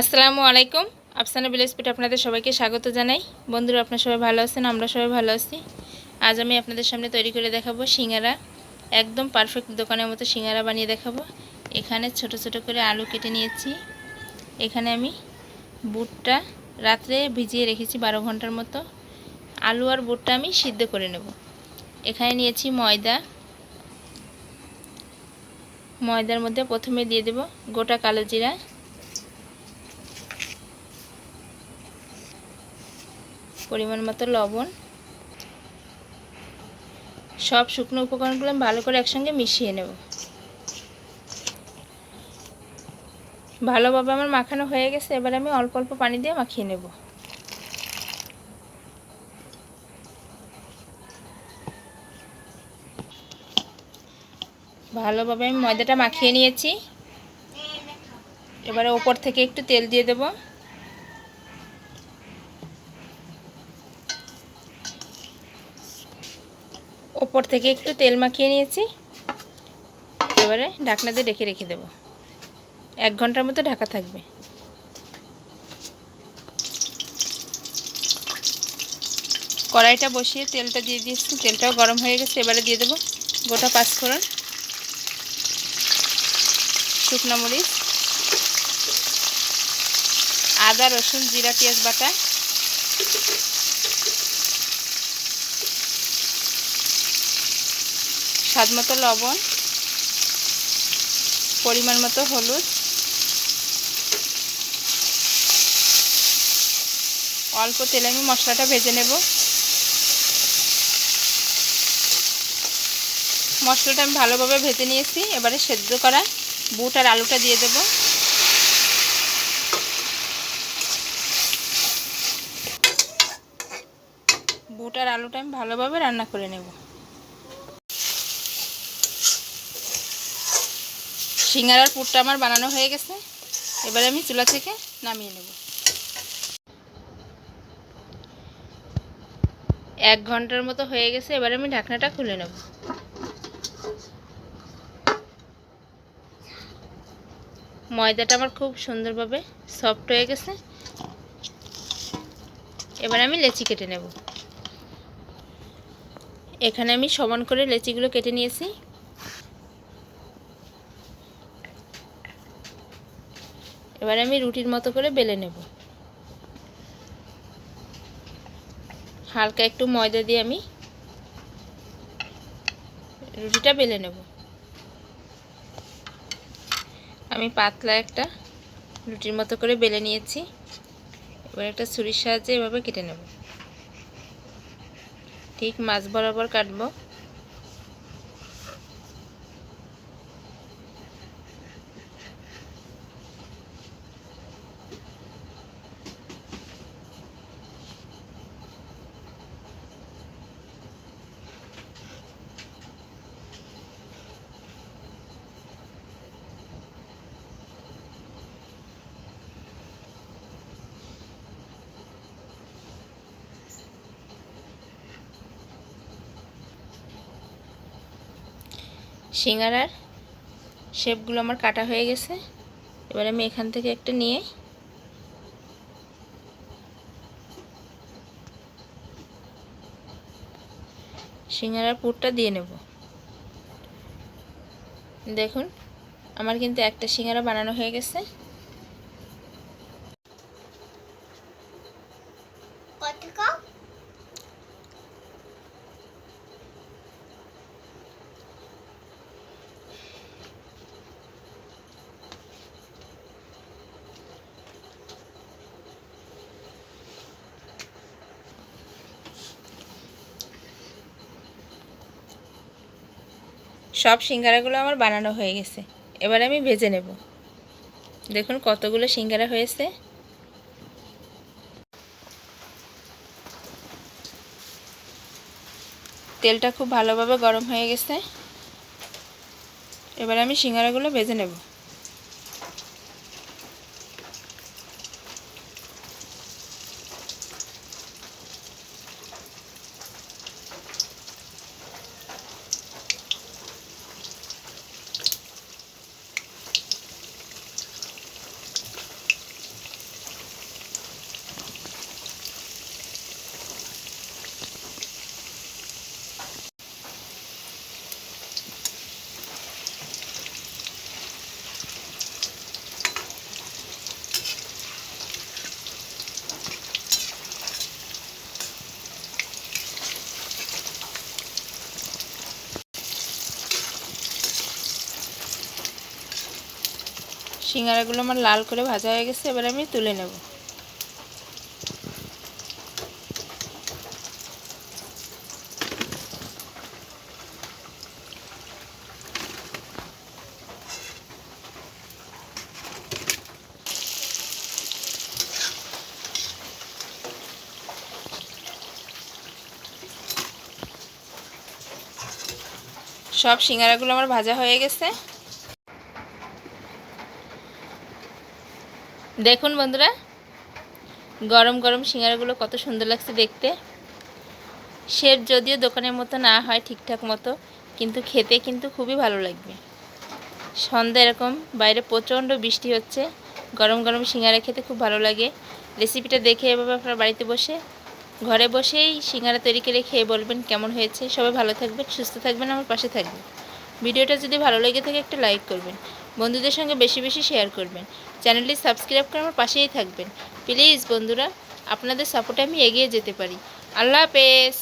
আসসালামু আলাইকুম। আফসানা ভিলেজ পিঠ আপনাদের সবাইকে স্বাগত জানাই। বন্ধুরা, আপনারা সবাই ভালো আছেন? আমরা সবাই ভালো আছি। আজ আমি আপনাদের সামনে তৈরি করে দেখাবো সিঙ্গারা। একদম পারফেক্ট দোকানের মতো সিঙ্গারা বানিয়ে দেখাবো। এখানে ছোট ছোট করে আলু কেটে নিয়েছি। এখানে আমি বুটটা রাত্রে ভিজিয়ে রেখেছি বারো ঘণ্টার মতো। আলু আর বুটটা আমি সিদ্ধ করে নেব। এখানে নিয়েছি ময়দা। ময়দার মধ্যে প্রথমে দিয়ে দেব গোটা কালো জিরা। পরিমাণ মতো লবণ। সব শুকনো উপকরণগুলো ভালো করে একসঙ্গে মিশিয়ে নেব। ভালোভাবে আমার মাখানো হয়ে গেছে, এবার আমি অল্প অল্প পানি দিয়ে মাখিয়ে নেব। ভালোভাবে আমি ময়দাটা মাখিয়ে নিয়েছি। এবারে ওপর থেকে একটু তেল দিয়ে দেবো। ওপর থেকে একটু তেল মাখিয়ে নিয়েছি। এবারে ঢাকনা দিয়ে রেখে রেখে দেবো। এক ঘণ্টার মতো ঢাকা থাকবে। কড়াইটা বসিয়ে তেলটা দিয়ে দিয়েছি। তেলটাও গরম হয়ে গেছে, এবারে দিয়ে দেবো গোটা পাঁচফোড়ন। শুকনো মরিচ। আদা, রসুন, জিরা, পেঁয়াজ বাটা। স্বাদ মতো লবণ, পরিমাণ মতো হলুদ, অল্প তেলে আমি মশলাটা ভেজে নেব। মশলাটা আমি ভালোভাবে ভেজে নিয়েছি, এবারে সেদ্ধ করা বুট আর আলুটা দিয়ে দেব। বুট আর আলুটা আমি ভালোভাবে রান্না করে নেব। সিঙ্গারার পুরটা আমার বানানো হয়ে গেছে। এবারে আমি চুলা থেকে নামিয়ে নেব। এক ঘণ্টার মতো হয়ে গেছে, এবারে আমি ঢাকনাটা খুলে নেব। ময়দাটা আমার খুব সুন্দরভাবে সফট হয়ে গেছে। এবার আমি লেচি কেটে নেব। এখানে আমি সমান করে লেচিগুলো কেটে নিয়েছি। এবার আমি রুটির মতো করে বেলে নেব। হালকা একটু ময়দা দিয়ে আমি রুটিটা বেলে নেব। আমি পাতলা একটা রুটির মতো করে বেলে নিয়েছি। এবার একটা ছুরির সাহায্যে এভাবে কেটে নেব। ঠিক মাছ বরাবর কাটবো। সিঙ্গারার শেপগুলো আমার কাটা হয়ে গেছে। এবার আমি এখান থেকে একটা নিয়ে সিঙ্গারার পুরটা দিয়ে নেব। দেখুন, আমার কিন্তু একটা সিঙ্গারা বানানো হয়ে গেছে। সব সিঙ্গারাগুলো আমার বানানো হয়ে গেছে। এবার আমি ভেজে নেব। দেখুন কতগুলো সিঙ্গারা হয়েছে। তেলটা খুব ভালোভাবে গরম হয়ে গেছে। এবার আমি সিঙ্গারাগুলো ভেজে নেব। সিঙ্গারাগুলো আমার লাল করে ভাজা হয়ে গেছে, এবার আমি তুলে নেব। সব সিঙ্গারাগুলো আমার ভাজা হয়ে গেছে। দেখুন বন্ধুরা, গরম গরম সিঙ্গারাগুলো কত সুন্দর লাগছে দেখতে। শেপ যদিও দোকানের মতো না হয় ঠিকঠাক মতো, কিন্তু খেতে কিন্তু খুবই ভালো লাগবে। সন্ধ্যা এরকম, বাইরে প্রচণ্ড বৃষ্টি হচ্ছে, গরম গরম সিঙ্গারা খেতে খুব ভালো লাগে। রেসিপিটা দেখে এভাবে আপনার বাড়িতে বসে, ঘরে বসেই সিঙ্গারা তৈরি করে খেয়ে বলবেন কেমন হয়েছে। সবাই ভালো থাকবেন, সুস্থ থাকবেন, আমার পাশে থাকবেন। ভিডিওটা যদি ভালো লেগে থাকে একটা লাইক করবেন। বন্ধুদের সঙ্গে বেশি বেশি শেয়ার করবেন। চ্যানেলটি সাবস্ক্রাইব করে আমার পাশেই থাকবেন। প্লিজ বন্ধুরা, আপনাদের সাপোর্টে আমি এগিয়ে যেতে পারি। আল্লাহ হাফেজ!